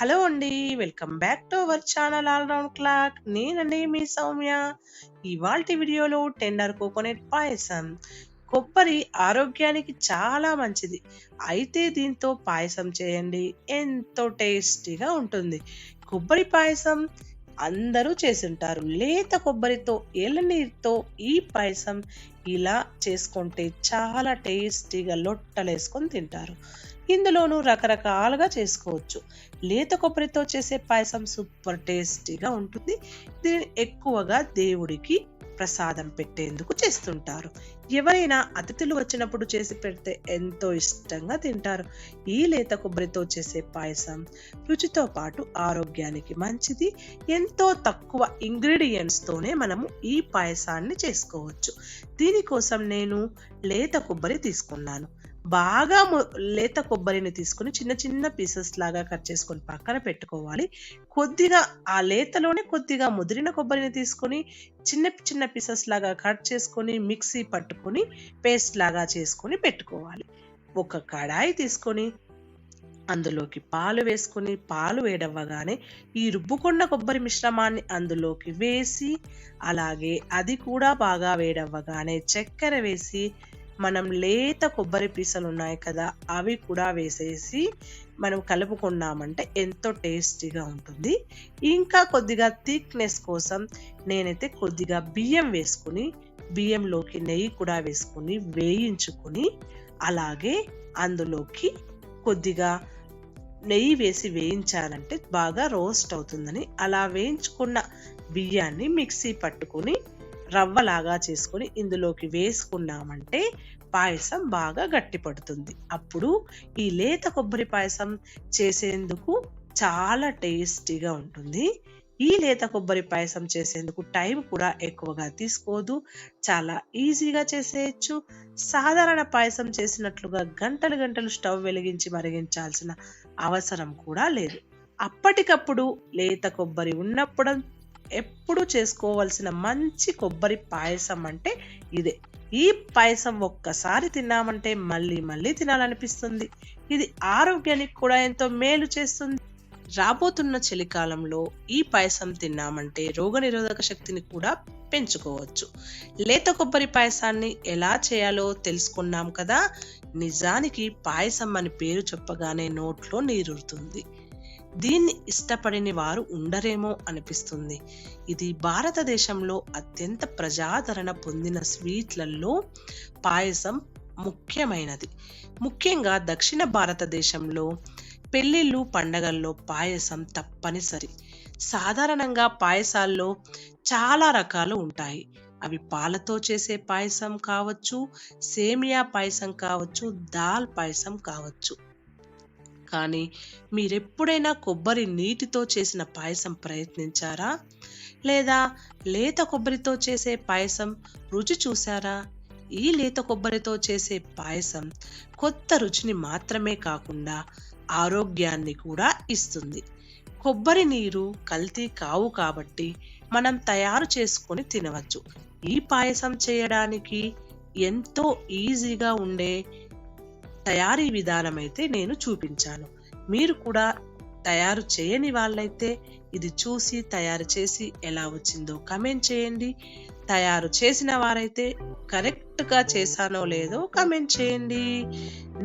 Hello అండి welcome back to our channel all round clock. నేనండి మీ సౌమ్య. ఇవాల్టి వీడియోలో టెండర్ కోకోనట్ పాయసం. కొబ్బరి ఆరోగ్యానికి చాలా మంచిది. అయితే దీంతో పాయసం చేయండి. ఎంతో టేస్టీగా ఉంటుంది. కొబ్బరి పాయసం అందరూ చేసింటారు. లేత కొబ్బరితో నీరుతో ఈ పాయసం ఇలా చేసుకుంటే చాలా టేస్టీగా లొట్టలేసుకొని తింటారు. ఇందులోనూ రకరకాలుగా చేసుకోవచ్చు. లేత కొబ్బరితో చేసే పాయసం సూపర్ టేస్టీగా ఉంటుంది. దీన్ని ఎక్కువగా దేవుడికి ప్రసాదం పెట్టేందుకు చేస్తుంటారు. ఎవరైనా అతిథులు వచ్చినప్పుడు చేసి పెడితే ఎంతో ఇష్టంగా తింటారు. ఈ లేత కొబ్బరితో చేసే పాయసం రుచితో పాటు ఆరోగ్యానికి మంచిది. ఎంతో తక్కువ ఇంగ్రీడియంట్స్తోనే మనము ఈ పాయసాన్ని చేసుకోవచ్చు. దీనికోసం నేను లేత కొబ్బరి తీసుకున్నాను. బాగా లేత కొబ్బరిని తీసుకుని చిన్న చిన్న పీసెస్ లాగా కట్ చేసుకొని పక్కన పెట్టుకోవాలి. కొద్దిగా ఆ లేతలోనే కొద్దిగా ముదిరిన కొబ్బరిని తీసుకొని చిన్న చిన్న పీసెస్ లాగా కట్ చేసుకొని మిక్సీ పట్టుకొని పేస్ట్ లాగా చేసుకొని పెట్టుకోవాలి. ఒక కడాయి తీసుకొని అందులోకి పాలు వేసుకొని పాలు వేడవ్వగానే ఈ రుబ్బుకున్న కొబ్బరి మిశ్రమాన్ని అందులోకి వేసి అలాగే అది కూడా బాగా వేడవ్వగానే చక్కెర వేసి మనం లేత కొబ్బరి పీసలు ఉన్నాయి కదా అవి కూడా వేసేసి మనం కలుపుకున్నామంటే ఎంతో టేస్టీగా ఉంటుంది. ఇంకా కొద్దిగా థిక్నెస్ కోసం నేనైతే కొద్దిగా బియ్యం వేసుకుని బియ్యంలోకి నెయ్యి కూడా వేసుకుని వేయించుకుని అలాగే అందులోకి కొద్దిగా నెయ్యి వేసి వేయించాలంటే బాగా రోస్ట్ అవుతుందని అలా వేయించుకున్న బియ్యాన్ని మిక్సీ పట్టుకుని రవ్వలాగా చేసుకొని ఇందులోకి వేసుకున్నామంటే పాయసం బాగా గట్టిపడుతుంది. అప్పుడు ఈ లేత కొబ్బరి పాయసం చేసేందుకు చాలా టేస్టీగా ఉంటుంది. ఈ లేత కొబ్బరి పాయసం చేసేందుకు టైం కూడా ఎక్కువగా తీసుకోదు. చాలా ఈజీగా చేసేయచ్చు. సాధారణ పాయసం చేసినట్లుగా గంటలు గంటలు స్టవ్ వెలిగించి మరిగించాల్సిన అవసరం కూడా లేదు. అప్పటికప్పుడు లేత కొబ్బరి ఉన్నప్పుడు ఎప్పుడు చేసుకోవాల్సిన మంచి కొబ్బరి పాయసం అంటే ఇదే. ఈ పాయసం ఒక్కసారి తిన్నామంటే మళ్ళీ మళ్ళీ తినాలనిపిస్తుంది. ఇది ఆరోగ్యానికి కూడా ఎంతో మేలు చేస్తుంది. రాబోతున్న చలికాలంలో ఈ పాయసం తిన్నామంటే రోగనిరోధక శక్తిని కూడా పెంచుకోవచ్చు. లేత కొబ్బరి పాయసాన్ని ఎలా చేయాలో తెలుసుకున్నాం కదా? నిజానికి పాయసం అని పేరు చెప్పగానే నోట్లో నీరుతుంది దీన్ని ఇష్టపడని వారు ఉండరేమో అనిపిస్తుంది. ఇది భారతదేశంలో అత్యంత ప్రజాదరణ పొందిన స్వీట్లలో పాయసం ముఖ్యమైనది. ముఖ్యంగా దక్షిణ భారతదేశంలో పెళ్ళిళ్ళు పండగల్లో పాయసం తప్పనిసరి. సాధారణంగా పాయసాల్లో చాలా రకాలు ఉంటాయి. అవి పాలతో చేసే పాయసం కావచ్చు సేమియా పాయసం కావచ్చు దాల్ పాయసం కావచ్చు. కానీ మీరెప్పుడైనా కొబ్బరి నీటితో చేసిన పాయసం ప్రయత్నించారా? లేదా లేత కొబ్బరితో చేసే పాయసం రుచి చూసారా ఈ లేత కొబ్బరితో చేసే పాయసం కొత్త రుచిని మాత్రమే కాకుండా ఆరోగ్యాన్ని కూడా ఇస్తుంది. కొబ్బరి నీరు కల్తీ కావు కాబట్టి మనం తయారు చేసుకొని తినవచ్చు. ఈ పాయసం చేయడానికి ఎంతో ఈజీగా ఉండే తయారీ విధానం అయితే నేను చూపించాను. మీరు కూడా తయారు చేయని వాళ్ళైతే ఇది చూసి తయారు చేసి ఎలా వచ్చిందో కమెంట్ చేయండి. తయారు చేసిన వారైతే కరెక్ట్గా చేశానో లేదో కమెంట్ చేయండి.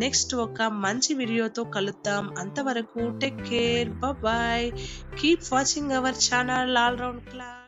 నెక్స్ట్ ఒక మంచి వీడియోతో కలుద్దాం. అంతవరకు take care bye keep watching our channel all round class